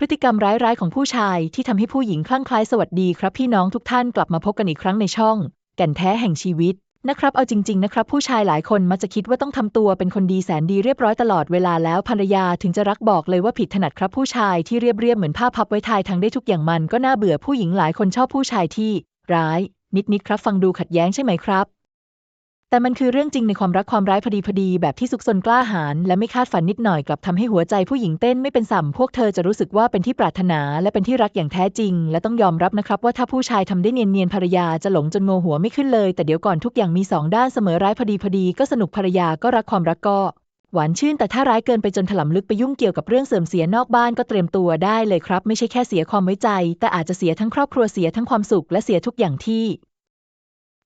พฤติกรรมร้ายๆ ของผู้ชายที่ทำให้ผู้หญิงคลั่งไคล้สวัสดีครับพี่น้องทุกท่านกลับมาพบกันอีกครั้งในช่อง แก่นแท้แห่งชีวิตนะครับ เอาจริง ๆ นะครับ ผู้ชายหลายคนมักจะคิดว่าต้องทำตัวเป็นคนดีแสนดีเรียบร้อยตลอดเวลาแล้วภรรยาถึงจะรักบอกเลยว่าผิดถนัดครับผู้ชายที่เรียบๆเหมือนผ้าพับไว้ทายทางได้ทุกอย่างมันก็น่าเบื่อผู้หญิงหลายคนชอบผู้ชายที่ ร้าย นิดๆครับฟังดูขัดแย้งใช่ไหมครับ แต่มันคือเรื่องจริงในความรักความร้ายพอดีพอดีแบบที่ซุกซนกล้าหาญและไม่คาดฝันนิดหน่อยกลับทำให้หัวใจผู้หญิงเต้นไม่เป็นสัมพวกเธอจะรู้สึกว่าเป็นที่ปรารถนาและเป็นที่รักอย่างแท้จริง และต้องยอมรับนะครับว่าถ้าผู้ชายทำได้เนียนๆภรรยาจะหลงจนโงหัวไม่ขึ้นเลย แต่เดี๋ยวก่อนทุกอย่างมีสองด้านเสมอร้ายพอดีพอดีก็สนุกภรรยาก็รักความรักก็หวานชื่นแต่ถ้าร้ายเกินไปจนถลำลึกไปยุ่งเกี่ยวกับเรื่องเสื่อมเสียนอกบ้านก็เตรียมตัวได้เลยครับ ไม่ใช่แค่เสียความไว้ใจ แต่อาจจะเสียทั้งครอบครัวเสียทั้งความสุขและเสียทุกอย่างที่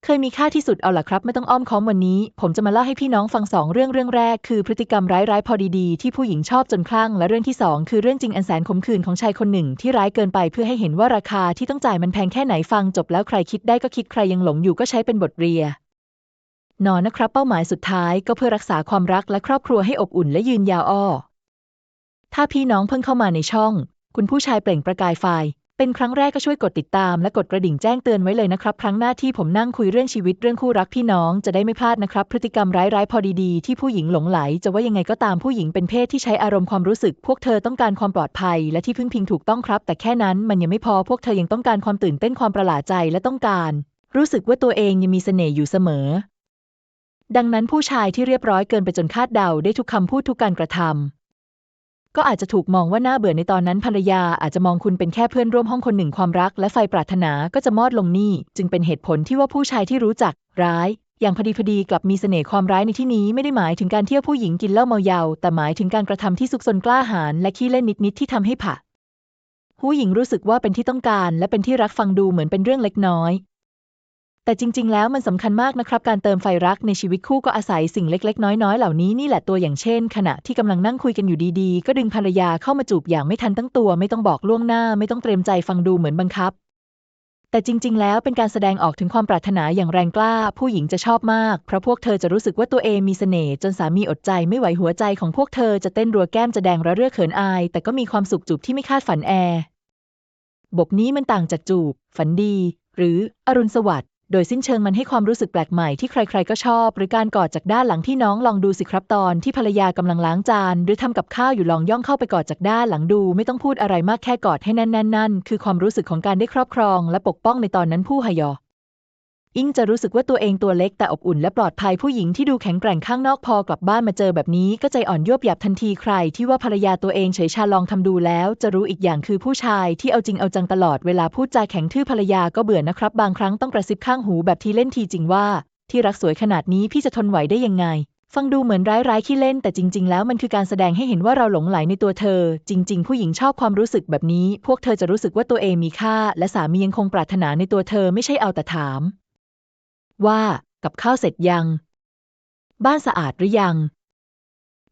เคยมีค่าที่สุดเอาล่ะครับ ไม่ต้องอ้อมค้อมวันนี้ ผมจะมาเล่าให้พี่น้องฟังสองเรื่องเรื่องแรกคือพฤติกรรมร้ายๆพอดีๆ ที่ผู้หญิงชอบจนคลั่งและเรื่องที่สองคือเรื่องจริงอันแสนขมขื่นของชายคนหนึ่งที่ร้ายเกินไปเพื่อให้เห็นว่าราคาที่ต้องจ่ายมันแพงแค่ไหนฟังจบแล้วใครคิดได้ก็คิดใครยังหลงอยู่ก็ใช้เป็นบทเรียนนอนนะครับเป้าหมายสุดท้ายก็เพื่อรักษาความรักและครอบครัวให้อบอุ่นและยืนยาวอ้อถ้าพี่น้องเพิ่งเข้ามาในช่อง คุณผู้ชายเปล่งประกายไฟ เป็นครั้งแรกก็ช่วยกดติดตามและกดกระดิ่งแจ้งเตือนไว้เลยนะครับ ครั้งหน้าที่ผมนั่งคุยเรื่องชีวิตเรื่องคู่รักพี่น้องจะได้ไม่พลาดนะครับ พฤติกรรมร้ายๆ พอดีๆ ที่ผู้หญิงหลงไหล จะว่ายังไงก็ตามผู้หญิงเป็นเพศที่ใช้อารมณ์ความรู้สึก พวกเธอต้องการความปลอดภัย และที่พึ่งพิงถูกต้องครับ แต่แค่นั้นมันยังไม่พอพวกเธอยังต้องการความตื่นเต้นความประหลาดใจและต้องการ รู้สึกว่าตัวเองยังมีเสน่ห์อยู่เสมอ ดังนั้นผู้ชายที่เรียบร้อยเกินไปจนคาดเดาได้ทุกคำพูดทุกการกระทำ ก็อาจจะถูกมองว่าน่าเบื่อในตอนนั้นภรรยาอาจจะมองคุณเป็นแค่เพื่อนร่วมห้องคนหนึ่งความรักและไฟปรารถนาก็จะมอดลงนี่ จึงเป็นเหตุผลที่ว่าผู้ชายที่รู้จัก ร้าย อย่างพอดีพอดีกลับมีเสน่ห์ความร้ายในที่นี้ไม่ได้หมายถึงการเที่ยวผู้หญิงกินเหล้าเมาเยาแต่หมายถึงการกระทำที่ซุกซนกล้าหาญและขี้เล่นนิดๆที่ทำให้ผะผู้หญิงรู้สึกว่าเป็นที่ต้องการและเป็นที่รักฟังดูเหมือนเป็นเรื่องเล็กน้อย แต่จริง ๆ แล้วมันสำคัญมากนะครับ การเติมไฟรักในชีวิตคู่ก็อาศัยสิ่งเล็ก ๆ น้อย ๆ เหล่านี้นี่แหละตัวอย่างเช่น ขณะที่กำลังนั่งคุยกันอยู่ดีๆ ก็ดึงภรรยาเข้ามาจูบอย่างไม่ทันตั้งตัว ไม่ต้องบอกล่วงหน้า ไม่ต้องเตรียมใจฟังดูเหมือนบังคับ แต่จริง ๆ แล้วเป็นการแสดงออกถึงความปรารถนาอย่างแรงกล้า ผู้หญิงจะชอบมาก เพราะพวกเธอจะรู้สึกว่าตัวเองมีเสน่ห์จนสามีอดใจไม่ไหวหัวใจของพวกเธอจะเต้นรัวแก้มจะแดงระเรื่อเขินอาย แต่ก็มีความสุขจูบที่ไม่คาดฝันแอร์บทนี้มันต่างจากจูบ ฝันดี หรืออรุณสวัสดิ โดยสิ้นเชิงมันให้ความรู้สึกแปลกใหม่ที่ใครๆก็ชอบ หรือการกอดจากด้านหลังที่น้องลองดูสิครับตอนที่ภรรยากำลังล้างจาน หรือทำกับข้าวอยู่ลองย่องเข้าไปกอดจากด้านหลังดูไม่ต้องพูดอะไรมากแค่กอดให้แน่นๆนั่นคือความรู้สึกของการได้ครอบครอง และปกป้องในตอนนั้นผู้หยอ อิงจะรู้สึกว่าตัวเองตัวเล็กแต่อบอุ่นและปลอดภัยผู้หญิงที่ดูแข็งแกร่งข้างนอกพอกลับบ้านมาเจอแบบนี้ ก็ใจอ่อนยวบหยับทันทีใคร ที่ว่าภรรยาตัวเองเฉยชาลองทำดูแล้ว จะรู้อีกอย่างคือผู้ชายที่เอาจริงเอาจังตลอดเวลาพูดจาแข็งทื่อภรรยาก็เบื่อนะครับ บางครั้งต้องกระซิบข้างหูแบบทีเล่นทีจริงว่า ที่รักสวยขนาดนี้พี่จะทนไหวได้ยังไง ฟังดูเหมือนร้ายร้ายขี้เล่น แต่จริง ๆ แล้วมันคือการแสดงให้เห็นว่าเราหลงไหลในตัวเธอ จริง ๆ ผู้หญิงชอบความรู้สึกแบบนี้ พวกเธอจะรู้สึกว่าตัวเองมีค่า และสามียังคงปรารถนาในตัวเธอไม่ใช่เอาแต่ถาม ว่ากับข้าวเสร็จยัง บ้านสะอาดหรือยัง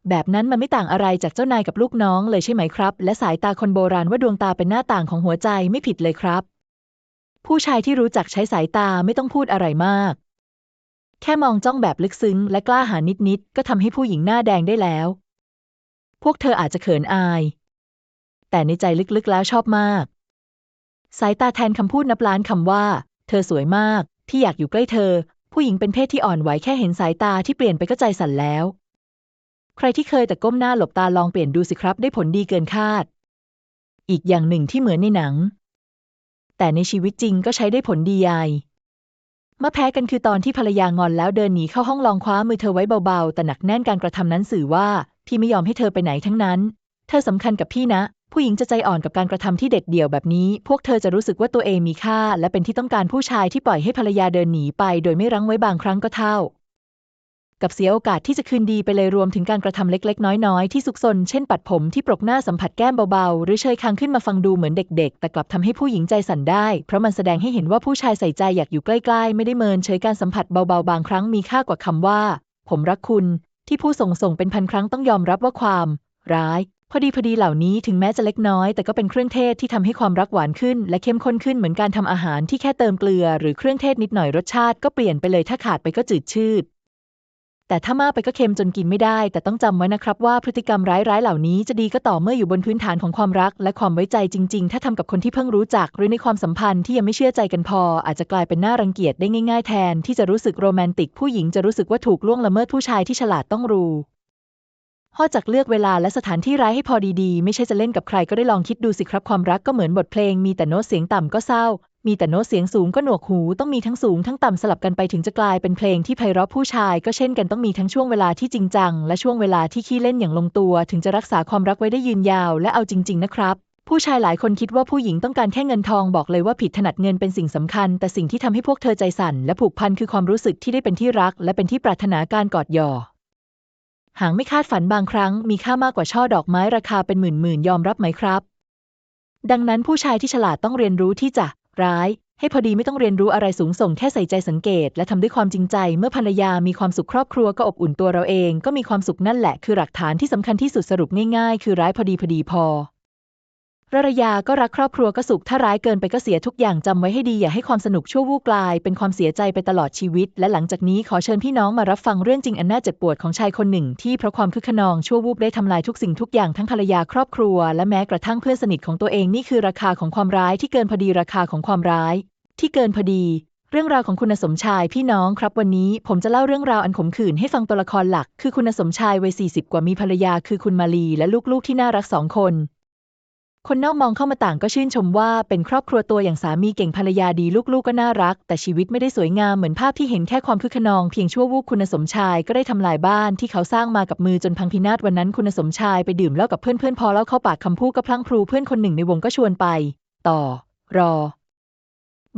แบบนั้นมันไม่ต่างอะไรจากเจ้านายกับลูกน้องเลยใช่ไหมครับ และสายตาคนโบราณว่าดวงตาเป็นหน้าต่างของหัวใจไม่ผิดเลยครับ ผู้ชายที่รู้จักใช้สายตาไม่ต้องพูดอะไรมาก แค่มองจ้องแบบลึกซึ้ง และกล้าหาญนิดๆก็ทำให้ผู้หญิงหน้าแดงได้แล้ว พวกเธออาจจะเขินอาย แต่ในใจลึกๆแล้วชอบมาก สายตาแทนคำพูดนับล้านคำว่า เธอสวยมาก ที่อยากอยู่ใกล้เธอ ผู้หญิงเป็นเพศที่อ่อนไหวแค่เห็นสายตาที่เปลี่ยนไปก็ใจสั่นแล้ว ใครที่เคยแต่ก้มหน้าหลบตาลองเปลี่ยนดูสิครับ ได้ผลดีเกินคาด อีกอย่างหนึ่งที่เหมือนในหนัง แต่ในชีวิตจริงก็ใช้ได้ผลดียายมาแพ้กันคือตอนที่ภรรยางอนแล้วเดินหนีเข้าห้องลองคว้ามือเธอไว้เบาๆ แต่หนักแน่นการกระทำนั้นสื่อว่า พี่ไม่ยอมให้เธอไปไหนทั้งนั้น เธอสำคัญกับพี่นะ ผู้หญิงจะใจอ่อนกับการกระทำที่เด็ดเดี่ยวแบบนี้ พวกเธอจะรู้สึกว่าตัวเองมีค่า และเป็นที่ต้องการผู้ชายที่ปล่อยให้ภรรยาเดินหนีไป โดยไม่รั้งไว้บางครั้งก็เท่า กับเสียโอกาสที่จะคืนดีไปเลยรวมถึงการกระทำเล็กๆ น้อยๆ ที่สุกซน เช่นปัดผมที่ปรกหน้าสัมผัสแก้มเบาๆ หรือเชยคางขึ้นมาฟังดูเหมือนเด็ก ๆ แต่กลับทำให้ผู้หญิงใจสั่นได้ เพราะมันแสดงให้เห็นว่าผู้ชายใส่ใจอยากอยู่ใกล้ๆ ไม่ได้เมินเฉยการสัมผัสเบาๆ บางครั้งมีค่ากว่าคำว่า ผมรักคุณ ที่ผู้ส่งส่งเป็นพันครั้งต้องยอมรับว่าความ ร้าย พอดีพอดีเหล่านี้ถึงแม้จะเล็กน้อย แต่ก็เป็นเครื่องเทศที่ทำให้ความรักหวานขึ้น และเข้มข้นขึ้นเหมือนการทำอาหารที่แค่เติมเกลือ หรือเครื่องเทศนิดหน่อยรสชาติก็เปลี่ยนไปเลยถ้าขาดไปก็จืดชืด แต่ถ้ามากไปก็เค็มจนกินไม่ได้ แต่ต้องจำไว้นะครับว่าพฤติกรรมร้ายๆเหล่านี้จะดีก็ต่อเมื่ออยู่บนพื้นฐานของความรัก และความไว้ใจจริง ๆ ถ้าทำกับคนที่เพิ่งรู้จัก หรือในความสัมพันธ์ที่ยังไม่เชื่อใจกันพอ อาจจะกลายเป็นน่ารังเกียจได้ง่าย ๆ แทนที่จะรู้สึกโรแมนติกผู้หญิงจะรู้สึกว่าถูกล่วงละเมิดผู้ชายที่ฉลาดต้องรู้ ข้อจากเลือกเวลาและสถานที่ร้ายให้พอดีๆ ไม่ใช่จะเล่นกับใครก็ได้ลองคิดดูสิครับความรักก็เหมือนบทเพลง มีแต่โน้ตเสียงต่ำก็เศร้า มีแต่โน้ตเสียงสูงก็หนวกหู ต้องมีทั้งสูงทั้งต่ำสลับกันไปถึงจะกลายเป็นเพลงที่ไพเราะผู้ชาย ก็เช่นกันต้องมีทั้งช่วงเวลาที่จริงจัง และช่วงเวลาที่ขี้เล่นอย่างลงตัว ถึงจะรักษาความรักไว้ได้ยืนยาว และเอาจริง ๆ นะครับผู้ชายหลายคนคิดว่าผู้หญิงต้องการแค่เงินทองบอกเลยว่าผิดถนัดเงินเป็นสิ่งสำคัญ แต่สิ่งที่ทำให้พวกเธอใจสั่นและผูกพันคือความรู้สึกที่ได้เป็นที่รัก และเป็นที่ปรารถนาการกอดหยอ หางไม่คาดฝันบางครั้งมีค่ามากกว่าช่อดอกไม้ราคาเป็นหมื่นหมื่นยอมรับไหมครับ ดังนั้นผู้ชายที่ฉลาดต้องเรียนรู้ที่จะ ร้าย ให้พอดีไม่ต้องเรียนรู้อะไรสูงส่งแค่ใส่ใจสังเกต และทำด้วยความจริงใจ เมื่อภรรยามีความสุขครอบครัวก็อบอุ่นตัวเราเอง ก็มีความสุขนั่นแหละ คือหลักฐานที่สำคัญที่สุดสรุปง่ายๆ คือร้ายพอดีพอดีพอ ภรรยาก็รักครอบครัวก็สุขถ้าร้ายเกินไปก็เสียทุกอย่างจำไว้ให้ดีอย่าให้ความสนุกชั่ววูบกลาย เป็นความเสียใจไปตลอดชีวิต และหลังจากนี้ขอเชิญพี่น้องมารับฟังเรื่องจริงอันน่าเจ็บปวดของชายคนหนึ่ง ที่เพราะความคึกขนองชั่ววูบได้ทำลายทุกสิ่งทุกอย่างทั้งภรรยาครอบครัว และแม้กระทั่งเพื่อนสนิทของตัวเองนี่คือราคาของความร้ายที่เกินพอดีราคาของความร้าย ที่เกินพอดี เรื่องราวของคุณสมชายพี่น้องครับวันนี้ ผมจะเล่าเรื่องราวอันขมขื่นให้ฟังตัวละครหลัก คือคุณสมชายวัย40 กว่ามีภรรยาคือคุณมาลีและลูกๆที่น่ารักสองคน คนนอกมองเข้ามาต่างก็ชื่นชมว่าเป็นครอบครัวตัวอย่างสามีเก่งภรรยาดีลูกๆก็น่ารัก แต่ชีวิตไม่ได้สวยงามเหมือนภาพที่เห็นแค่ความคึกขนองเพียงชั่ววูบคุณสมชายก็ได้ทำลายบ้านที่เขาสร้างมากับมือจนพังพินาศวันนั้นคุณสมชายไปดื่มเหล้ากับเพื่อนๆพอเล่าเข้าปากคำพูดก็พลั้งพลูเพื่อนคนหนึ่งในวงก็ชวนไป ต่อ รอ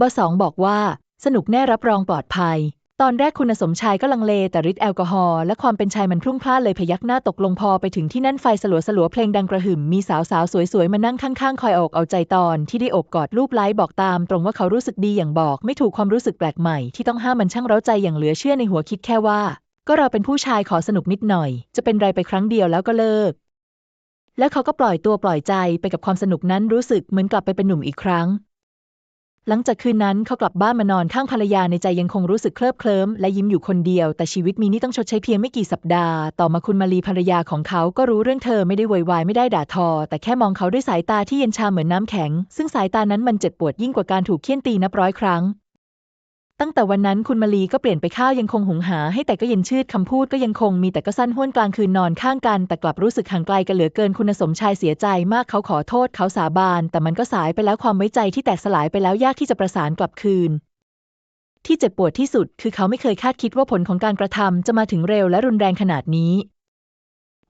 บสองบอกว่า สนุกแน่รับรองปลอดภัย ตอนแรกคุณสมชายก็ลังเลแต่ฤทธิ์แอลกอฮอล์และความเป็นชายมันพรุ่งพล่านเลยพยักหน้าตกลงพอไปถึงที่นั่นไฟสลัวสลัวเพลงดังกระหึ่มมีสาวสาวๆสวยๆ มานั่งข้างๆ คอยอกเอาใจตอนที่ได้อบกอดรูปไล้บอกตามตรงว่าเขารู้สึกดีอย่างบอก ไม่ถูกความรู้สึกแปลกใหม่ที่ต้องห้ามมันช่างเร้าใจอย่างเหลือเชื่อในหัวคิดแค่ว่า ก็เราเป็นผู้ชายขอสนุกนิดหน่อย จะเป็นไรไปครั้งเดียวแล้วก็เลิก แล้วเขาก็ปล่อยตัวปล่อยใจไปกับความสนุกนั้นรู้สึกเหมือนกลับไปเป็นหนุ่มอีกครั้ง หลังจากคืนนั้นเขากลับบ้านมานอนข้างภรรยาในใจยังคงรู้สึกเคลิบเคลิ้มและยิ้มอยู่คนเดียว แต่ชีวิตมีนี่ต้องชดใช้เพียงไม่กี่สัปดาห์ ต่อมาคุณมาลีภรรยาของเขาก็รู้เรื่องเธอไม่ได้โวยวายไม่ได้ด่าทอ แต่แค่มองเขาด้วยสายตาที่เย็นชาเหมือนน้ำแข็ง ซึ่งสายตานั้นมันเจ็บปวดยิ่งกว่าการถูกเคี่ยนตีนับร้อยครั้ง ตั้งแต่วันนั้นคุณมาลีก็เปลี่ยนไปข้าวยังคงหุงหาให้แต่ก็เย็นชืดคำพูดก็ยังคงมีแต่ก็สั้นห้วนกลางคืนนอนข้างกัน แต่กลับรู้สึกห่างไกลกันเหลือเกินคุณสมชายเสียใจมากเขาขอโทษเขาสาบาน แต่มันก็สายไปแล้วความไว้ใจที่แตกสลายไปแล้วยากที่จะประสานกลับคืน ที่เจ็บปวดที่สุด คือเขาไม่เคยคาดคิดว่าผลของการกระทำจะมาถึงเร็วและรุนแรงขนาดนี้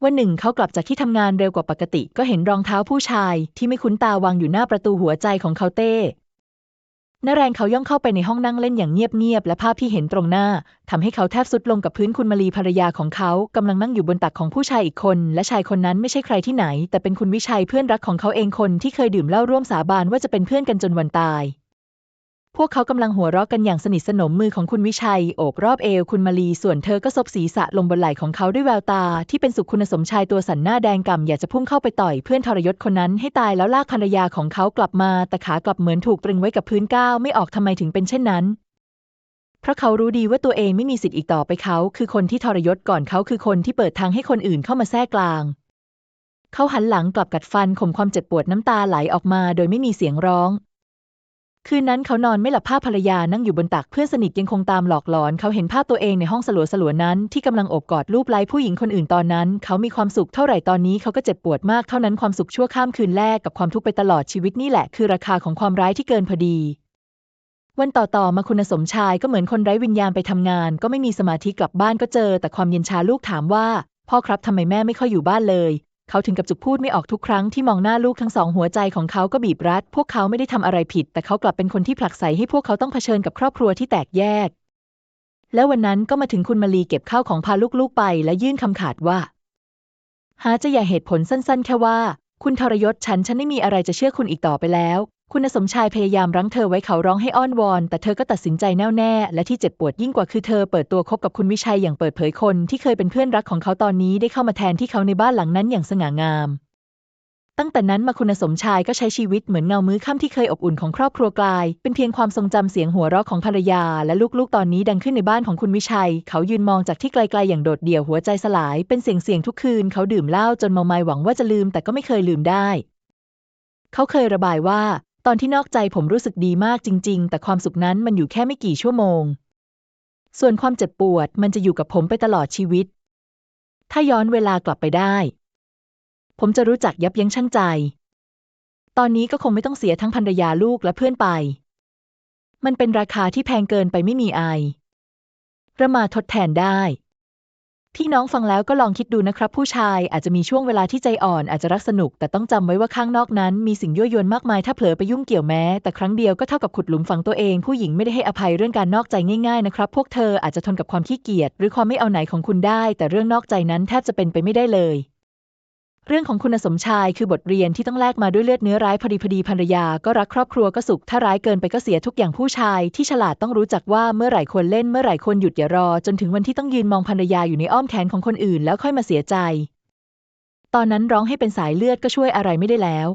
วันหนึ่งเขากลับจากที่ทำงานเร็วกว่าปกติ ก็เห็นรองเท้าผู้ชาย ที่ไม่คุ้นตาวางอยู่หน้าประตูหัวใจของเขาเต้ นแรงเขาย่องเข้าไปในห้องนั่งเล่นอย่างเงียบๆ และภาพที่เห็นตรงหน้าทำให้เขาแทบสุดลงกับพื้นคุณมารีภรรยาของเขากำลังนั่งอยู่บนตักของผู้ชายอีกคน และชายคนนั้นไม่ใช่ใครที่ไหน แต่เป็นคุณวิชัยเพื่อนรักของเขาเองคนที่เคยดื่มเหล้าร่วมสาบานว่าจะเป็นเพื่อนกันจนวันตาย พวกเขากำลังหัวเราะกันอย่างสนิทสนมมือของคุณวิชัย โอบรอบเอวคุณมาลีส่วนเธอก็ซบศีรษะลงบนไหล่ของเขาด้วยแววตา ที่เป็นสุขคุณสมชายตัวสันหน้าแดงก่ำอยากจะพุ่งเข้าไปต่อยเพื่อนทรยศคนนั้นให้ตายแล้วลากภรรยาของเขากลับมา แต่ขากลับเหมือนถูกตรึงไว้กับพื้นก้าวไม่ออกทำไมถึงเป็นเช่นนั้น เพราะเขารู้ดีว่าตัวเองไม่มีสิทธิ์อีกต่อไปเขา คือคนที่ทรยศก่อนเขาคือคนที่เปิดทางให้คนอื่นเข้ามาแทรกกลางเขาหันหลังกลับกัดฟันข่มความเจ็บปวดน้ำตาไหลออกมา โดยไม่มีเสียงร้อง คืนนั้นเขานอนไม่หลับภาพภรรยานั่งอยู่บนตักเพื่อนสนิทยังคงตามหลอกหลอน เขาเห็นภาพตัวเองในห้องสลัวสลัวนั้น ที่กำลังโอบกอดรูปไล้ผู้หญิงคนอื่นตอนนั้น เขามีความสุขเท่าไหร่ตอนนี้เขาก็เจ็บปวดมากเท่านั้นความสุขชั่วข้ามคืนแรกกับความทุกข์ไปตลอดชีวิตนี่แหละคือราคาของความร้ายที่เกินพอดี วันต่อๆมาคุณสมชายก็เหมือนคนไร้วิญญาณไปทำงาน ก็ไม่มีสมาธิกลับบ้านก็เจอ แต่ความเย็นชาลูกถามว่า พ่อครับทำไมแม่ไม่ค่อยอยู่บ้านเลย เขาถึงกับจุกพูดไม่ออกทุกครั้งที่มองหน้าลูกทั้งสองหัวใจของเขาก็บีบรัด พวกเขาไม่ได้ทำอะไรผิด แต่เขากลับเป็นคนที่ผลักไสให้พวกเขาต้องเผชิญกับครอบครัวที่แตกแยก แล้ววันนั้นก็มาถึงคุณมาลีเก็บข้าวของพาลูกๆไป และยื่นคำขาดว่า หาจะอย่าเหตุผลสั้นๆ แค่ว่า คุณทรยศฉันฉันไม่มีอะไรจะเชื่อคุณอีกต่อไปแล้ว คุณสมชายพยายามรั้งเธอไว้เขาร้องให้อ้อนวอน แต่เธอก็ตัดสินใจแน่วแน่ และที่เจ็บปวดยิ่งกว่าคือเธอเปิดตัวคบกับคุณวิชัยอย่างเปิดเผยคนที่เคยเป็นเพื่อนรักของเขาตอนนี้ได้เข้ามาแทนที่เขาในบ้านหลังนั้นอย่างสง่างาม ตั้งแต่นั้นมาคุณสมชายก็ใช้ชีวิตเหมือนเงามื้อค่ำที่เคยอบอุ่นของครอบครัวกลาย เป็นเพียงความทรงจำเสียงหัวเราะของภรรยา และลูกๆตอนนี้ดังขึ้นในบ้านของคุณวิชัย เขายืนมองจากที่ไกลๆอย่างโดดเดี่ยวหัวใจสลาย เป็นเสียงเสียงๆทุกคืนเขาดื่มเหล้าจนเมาไม้หวังว่าจะลืมแต่ก็ไม่เคยลืมได้เขาเคยระบายว่า ตอนที่นอกใจผมรู้สึกดีมากจริง ๆ แต่ความสุขนั้นมันอยู่แค่ไม่กี่ชั่วโมง ส่วนความเจ็บปวดมันจะอยู่กับผมไปตลอดชีวิต ถ้าย้อนเวลากลับไปได้ ผมจะรู้จักยับยั้งชั่งใจ ตอนนี้ก็คงไม่ต้องเสียทั้งภรรยาลูกและเพื่อนไป มันเป็นราคาที่แพงเกินไปไม่มีอายระมาทดแทนได้ พี่น้องฟังแล้วก็ลองคิดดูนะครับ ผู้ชายอาจจะมีช่วงเวลาที่ใจอ่อนอาจจะรักสนุก แต่ต้องจำไว้ว่าข้างนอกนั้น มีสิ่งยั่วยวนมากมายถ้าเผลอไปยุ่งเกี่ยวแม้ แต่ครั้งเดียวก็เท่ากับขุดหลุมฝังตัวเอง ผู้หญิงไม่ได้ให้อภัยเรื่องการนอกใจง่ายๆนะครับ พวกเธออาจจะทนกับความขี้เกียจหรือความไม่เอาไหนของคุณได้ แต่เรื่องนอกใจนั้นแทบจะเป็นไปไม่ได้เลย เรื่องของคุณสมชายคือบทเรียนที่ต้องแลกมาด้วยเลือดเนื้อร้ายพอดีพอดีภรรยาก็รักครอบครัวก็สุขถ้าร้ายเกินไปก็เสียทุกอย่างผู้ชาย ที่ฉลาดต้องรู้จักว่าเมื่อไหร่ควรเล่นเมื่อไหร่ควรหยุดอย่ารอ จนถึงวันที่ต้องยืนมองภรรยาอยู่ในอ้อมแขนของคนอื่นแล้วค่อยมาเสียใจ ตอนนั้นร้องให้เป็นสายเลือดก็ช่วยอะไรไม่ได้แล้ว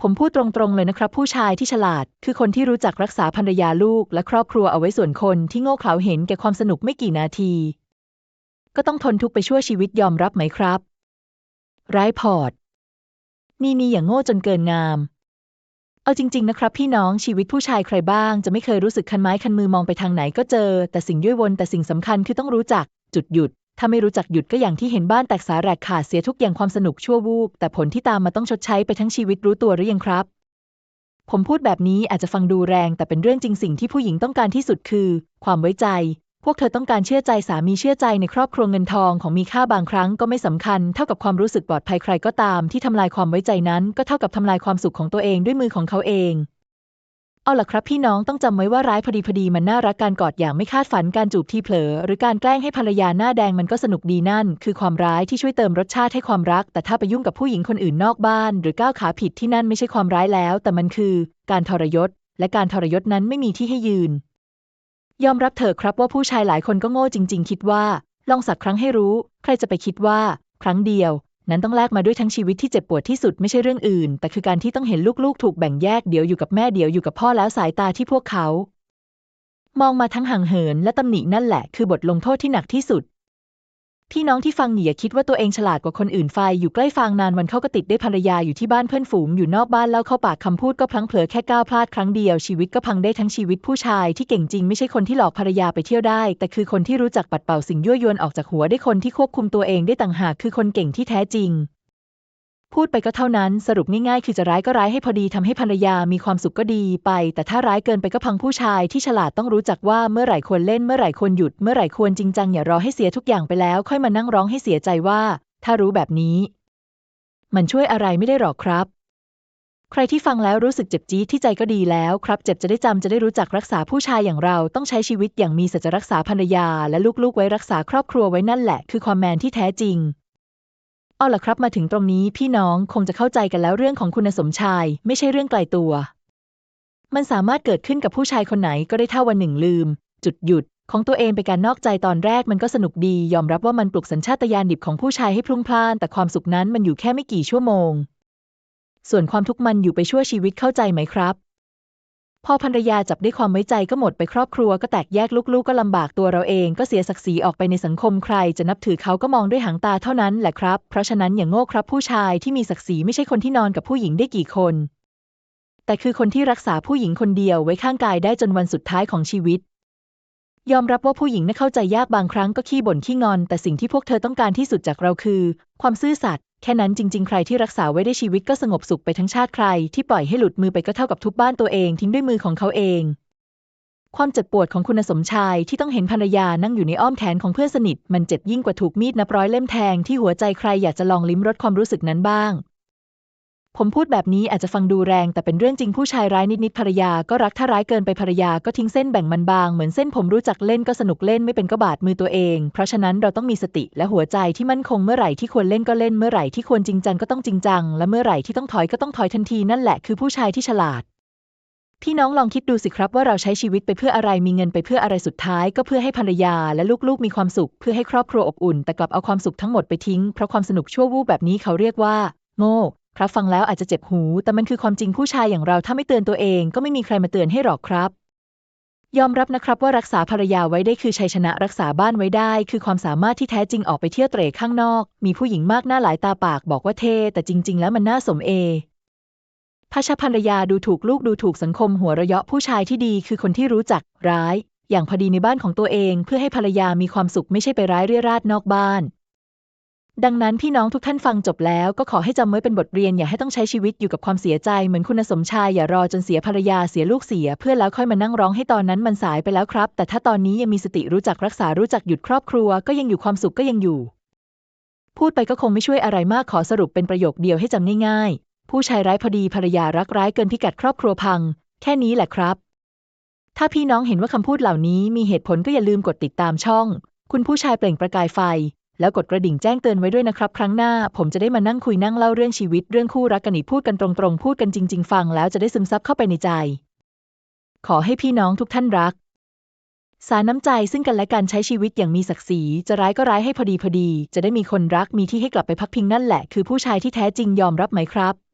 ผมพูดตรงๆเลยนะครับ ผู้ชายที่ฉลาด คือคนที่รู้จักรักษาภรรยาลูก และครอบครัวเอาไว้ส่วนคนที่โง่เขลาเห็นแก่ความสนุกไม่กี่นาที ก็ต้องทนทุกข์ไปชั่วชีวิตยอมรับไหมครับ ร้ายพอร์ต มีมีอย่างโง่จนเกินงาม เอาจริง ๆ นะครับ พี่น้องชีวิตผู้ชายใครบ้าง จะไม่เคยรู้สึกคันไม้คันมือมองไปทางไหนก็เจอ แต่สิ่งย่วยวนแต่สิ่งสำคัญคือต้องรู้จัก จุดหยุด ถ้าไม่รู้จักหยุดก็อย่างที่เห็นบ้านแตกสาแหรกขาดเสียทุกอย่างความสนุกชั่ววูบแต่ผลที่ตามมาต้องชดใช้ไปทั้งชีวิตรู้ตัวหรือยังครับ ผมพูดแบบนี้อาจจะฟังดูแรง แต่เป็นเรื่องจริงสิ่งที่ผู้หญิงต้องการที่สุดคือ ความไว้ใจ พวกเธอต้องการเชื่อใจสามีเชื่อใจในครอบครัวเงินทองของมีค่าบางครั้งก็ไม่สำคัญเท่ากับความรู้สึกปลอดภัยใครก็ตาม ที่ทำลายความไว้ใจนั้น ก็เท่ากับทำลายความสุขของตัวเองด้วยมือของเขาเอง เอาล่ะครับพี่น้องต้องจำไว้ว่าร้ายพอดีพอดีมันน่ารักการกอดอย่างไม่คาดฝันการจูบที่เผลอ หรือการแกล้งให้ภรรยาหน้าแดงมันก็สนุกดีนั่น คือความร้ายที่ช่วยเติมรสชาติให้ความรัก แต่ถ้าไปยุ่งกับผู้หญิงคนอื่นนอกบ้าน หรือก้าวขาผิดที่นั่นไม่ใช่ความร้ายแล้ว แต่มันคือ การทรยศ และการทรยศนั้นไม่มีที่ให้ยืน ยอมรับเถอะครับว่าผู้ชายหลายคนก็โง่จริง ๆ คิดว่า ลองสักครั้งให้รู้ ใครจะไปคิดว่า ครั้งเดียว นั้นต้องแลกมาด้วยทั้งชีวิตที่เจ็บปวดที่สุดไม่ใช่เรื่องอื่น แต่คือการที่ต้องเห็นลูกๆ ถูกแบ่งแยกเดี๋ยวอยู่กับแม่เดี๋ยวอยู่กับพ่อแล้วสายตาที่พวกเขา มองมาทั้งห่างเหินและตำหนินั่นแหละคือบทลงโทษที่หนักที่สุด พี่น้องที่ฟังอย่าคิดว่าตัวเองฉลาดกว่าคนอื่นไฟอยู่ใกล้ฟางนานวันเขาก็ติดได้ภรรยาอยู่ที่บ้านเพื่อนฝูงอยู่นอกบ้านแล้วเข้าปากคำพูดก็พลั้งเผลอแค่ก้าวพลาดครั้งเดียวชีวิตก็พังได้ทั้งชีวิตผู้ชายที่เก่งจริงไม่ใช่คนที่หลอกภรรยาไปเที่ยวได้ แต่คือคนที่รู้จักปัดเป่าสิ่งยั่วยวนออกจากหัวได้คนที่ควบคุมตัวเองได้ต่างหากคือคนเก่งที่แท้จริง พูดไปก็เท่านั้น สรุปง่ายๆ คือจะร้ายก็ร้ายให้พอดีทำให้ภรรยามีความสุขก็ดีไป แต่ถ้าร้ายเกินไปก็พังผู้ชายที่ฉลาดต้องรู้จักว่าเมื่อไหร่ควรเล่นเมื่อไหร่ควรหยุดเมื่อไหร่ควรจริงจังอย่ารอให้เสียทุกอย่างไปแล้ว ค่อยมานั่งร้องให้เสียใจว่า ถ้ารู้แบบนี้ มันช่วยอะไรไม่ได้หรอกครับ ใครที่ฟังแล้วรู้สึกเจ็บจี๊ดที่ใจก็ดีแล้วครับ เจ็บจะได้จำจะได้รู้จักรักษาผู้ชายอย่างเราต้องใช้ชีวิตอย่างมีสัจรักษาภรรยา และลูกๆไว้รักษาครอบครัวไว้นั่นแหละ คือความแมนที่แท้จริง เอาล่ะครับมาถึงตรงนี้พี่น้องคงจะเข้าใจกันแล้วเรื่องของคุณสมชาย ไม่ใช่เรื่องไกลตัว มันสามารถเกิดขึ้นกับผู้ชายคนไหนก็ได้เท่าวันหนึ่งลืม จุดหยุดของตัวเองไปการนอกใจตอนแรกมันก็สนุกดี ยอมรับว่ามันปลุกสัญชาตญาณดิบของผู้ชายให้พลุ่งพล่าน แต่ความสุขนั้นมันอยู่แค่ไม่กี่ชั่วโมง ส่วนความทุกข์มันอยู่ไปชั่วชีวิตเข้าใจไหมครับ พอภรรยาจับได้ความไว้ใจก็หมดไปครอบครัวก็แตกแยกลูกๆก็ลำบากตัวเราเองก็เสียศักดิ์ศรีออกไปในสังคมใคร จะนับถือเขาก็มองด้วยหางตาเท่านั้นแหละครับ เพราะฉะนั้นอย่างโง่ครับผู้ชายที่มีศักดิ์ศรีไม่ใช่คนที่นอนกับผู้หญิงได้กี่คน แต่คือคนที่รักษาผู้หญิงคนเดียวไว้ข้างกายได้จนวันสุดท้ายของชีวิต ยอมรับว่าผู้หญิงน่าเข้าใจยากบางครั้งก็ขี้บ่นขี้งอน แต่สิ่งที่พวกเธอต้องการที่สุดจากเราคือ ความซื่อสัตย์ แค่นั้นจริง ๆ ใครที่รักษาไว้ได้ชีวิตก็สงบสุขไปทั้งชาติใคร ที่ปล่อยให้หลุดมือไปก็เท่ากับทุบบ้านตัวเองทิ้งด้วยมือของเขาเอง ความเจ็บปวดของคุณสมชายที่ต้องเห็นภรรยานั่งอยู่ในอ้อมแขนของเพื่อนสนิท มันเจ็บยิ่งกว่าถูกมีดนับร้อยเล่มแทงที่หัวใจใครอยากจะลองลิ้มรสความรู้สึกนั้นบ้าง ผมพูดแบบนี้อาจจะฟังดูแรงแต่เป็นเรื่องจริงผู้ชายร้ายนิดๆภรรยาก็รักถ้าร้ายเกินไปภรรยาก็ทิ้งเส้นแบ่งมันบาง เหมือนเส้นผมรู้จักเล่นก็สนุกเล่นไม่เป็นก็บาดมือตัวเอง เพราะฉะนั้นเราต้องมีสติและหัวใจที่มั่นคงเมื่อไหร่ที่ควรเล่นก็เล่นเมื่อไหร่ที่ควรจริงจังก็ต้องจริงจัง และเมื่อไหร่ที่ต้องถอยก็ต้องถอยทันทีนั่นแหละคือผู้ชายที่ฉลาดพี่น้องลองคิดดูสิครับว่าเราใช้ชีวิตไปเพื่ออะไรมีเงินไปเพื่ออะไรสุดท้าย ก็เพื่อให้ภรรยาและลูกๆ มีความสุข เพื่อให้ครอบครัวอบอุ่น แต่กลับเอาความสุขทั้งหมดไปทิ้งเพราะความสนุกชั่ววูบแบบนี้เขาเรียกว่า โง่ ครับฟังแล้วอาจจะเจ็บหู แต่มันคือความจริงผู้ชายอย่างเราถ้าไม่เตือนตัวเองก็ไม่มีใครมาเตือนให้หรอกครับ ยอมรับนะครับว่ารักษาภรรยาไว้ได้คือชัยชนะรักษาบ้านไว้ได้ คือความสามารถที่แท้จริงออกไปเที่ยวเตร่ข้างนอก มีผู้หญิงมากหน้าหลายตาปากบอกว่าเท่แต่จริง ๆ แล้วมันน่าสมเอพระชภรรยาดูถูกลูกดูถูกสังคมหัวเระยาะผู้ชายที่ดีคือคนที่รู้จักร้าย อย่างพอดีในบ้านของตัวเองเพื่อให้ภรรยามีความสุขไม่ใช่ไปร้ายเรี่ยราดนอกบ้าน ดังนั้นพี่น้องทุกท่านฟังจบแล้วก็ขอให้จำไว้เป็นบทเรียนอย่าให้ต้องใช้ชีวิตอยู่กับความเสียใจเหมือนคุณสมชายอย่ารอจนเสียภรรยาเสียลูกเสีย เพื่อแล้วค่อยมานั่งร้องให้ตอนนั้นมันสายไปแล้วครับ แต่ถ้าตอนนี้ยังมีสติรู้จักรักษารู้จักหยุดครอบครัว ก็ยังอยู่ความสุขก็ยังอยู่ พูดไปก็คงไม่ช่วยอะไรมากขอสรุปเป็นประโยคเดียวให้จำง่ายๆ ผู้ชายร้ายพอดีภรรยารักร้ายเกินพิกัดครอบครัวพัง แค่นี้แหละครับ ถ้าพี่น้องเห็นว่าคำพูดเหล่านี้มีเหตุผลก็อย่าลืมกดติดตามช่อง คุณผู้ชายเปล่งประกายไฟ แล้วกดกระดิ่งแจ้งเตือนไว้ด้วยนะครับ ครั้งหน้าผมจะได้มานั่งคุยนั่งเล่าเรื่องชีวิตเรื่องคู่รักกันอีกพูดกันตรงๆ พูดกันจริง ๆ ฟังแล้วจะได้ซึมซับเข้าไปในใจ ขอให้พี่น้องทุกท่านรัก สารน้ำใจซึ่งกันและกันใช้ชีวิตอย่างมีศักดิ์ศรีจะร้ายก็ร้ายให้พอดีพอดี จะได้มีคนรักมีที่ให้กลับไปพักพิงนั่นแหละ คือผู้ชายที่แท้จริงยอมรับไหมครับ